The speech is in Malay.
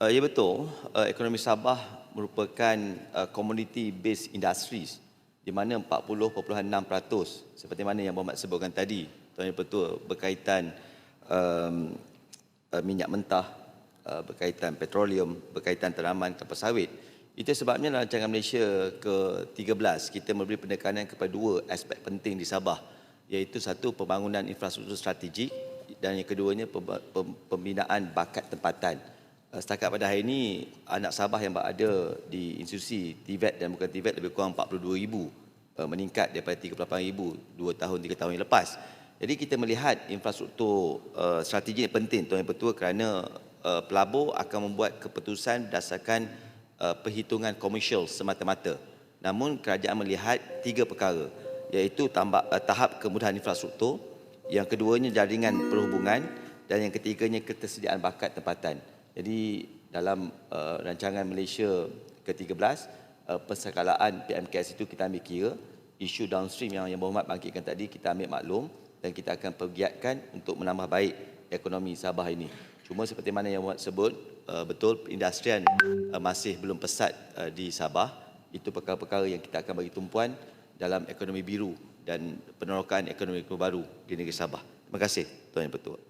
Uh, ya betul, uh, ekonomi Sabah merupakan uh, community based industries di mana 40.6% seperti mana yang Muhammad sebutkan tadi, Tuan Yang Betul berkaitan um, uh, minyak mentah, uh, berkaitan petroleum, berkaitan tanaman kelapa sawit. Itu sebabnya dalam rancangan Malaysia ke-13 kita memberi penekanan kepada dua aspek penting di Sabah iaitu satu pembangunan infrastruktur strategik dan yang keduanya pembinaan bakat tempatan. Uh, Setakat pada hari ini, anak Sabah yang berada di institusi TVET dan bukan TVET lebih kurang 42,000 uh, meningkat daripada 38,000 dua tahun, tiga tahun yang lepas. Jadi kita melihat infrastruktur uh, strategi yang penting Tuan Yang Betul kerana uh, pelabur akan membuat keputusan berdasarkan uh, perhitungan komersial semata-mata. Namun kerajaan melihat tiga perkara iaitu tambah, uh, tahap kemudahan infrastruktur, yang keduanya jaringan perhubungan dan yang ketiganya ketersediaan bakat tempatan. Jadi dalam uh, rancangan Malaysia ke-13 uh, persakalaan PMKS itu kita ambil kira isu downstream yang yang Muhammad bangkitkan tadi kita ambil maklum dan kita akan pergiatkan untuk menambah baik ekonomi Sabah ini. Cuma seperti mana yang Muhammad sebut uh, betul industrian uh, masih belum pesat uh, di Sabah. Itu perkara-perkara yang kita akan bagi tumpuan dalam ekonomi biru dan penerokan ekonomi baru di negeri Sabah. Terima kasih Tuan Yang Pertua.